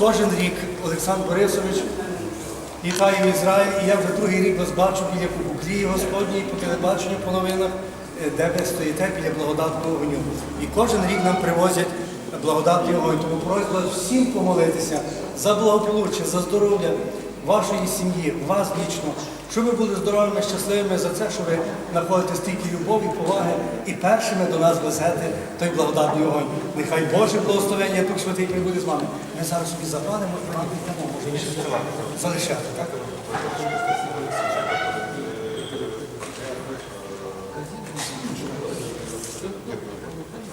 кожен рік Олександр Борисович вітаю в Ізраїль, і я вже другий рік вас бачу біля куклії Господній по телебаченню по новинах, е, де ви стоїте біля благодатного огню. І кожен рік нам привозять благодатний огонь. Тому просьба всім помолитися за благополуччя, за здоров'я вашої сім'ї, вас вічно, щоб ви були здоровими, щасливими за це, що ви знаходите стільки любові, поваги і першими до нас везете той благодатний огонь. Нехай Боже благословення Дух Святий прибуде з вами. Ми зараз собі запалимо і вам віддамо. Може, залишати, так?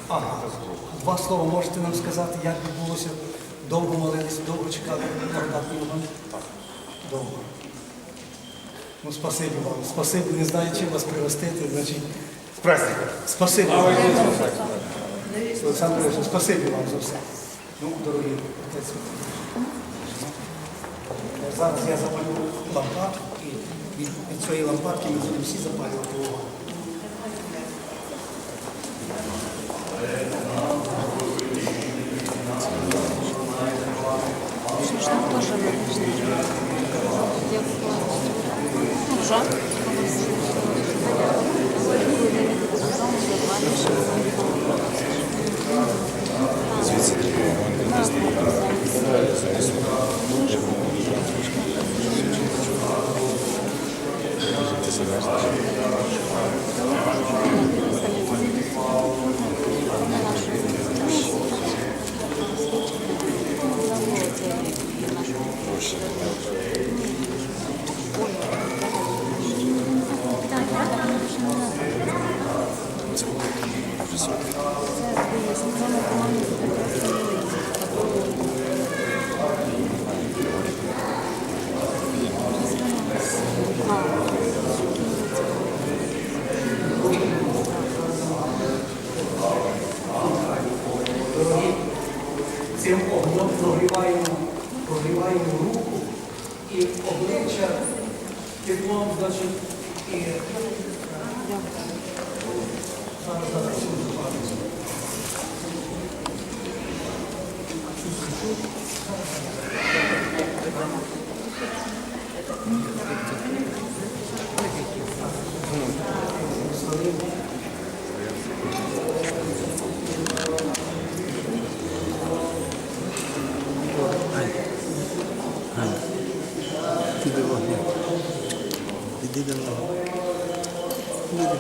Ага. Два слова можете нам сказати, як відбулося? Довго молилися, довго чекали? Так. Довго. Ну, спасибі вам. Спасибі, не знаю, чим вас пригостити. Значить, праздником. спасибі вам. Олександр Борисович, спасибі вам за все. Ну, дорогі отець. Зараз я запалю лампадку і від, від цієї лампадки ми будемо всі запалювати вогонь. Що ж там теж Ну, вже. Цим огнем прогріваємо, прогріваємо руку і обличчя теплом, значить, і зараз зараз dedim. Dedim.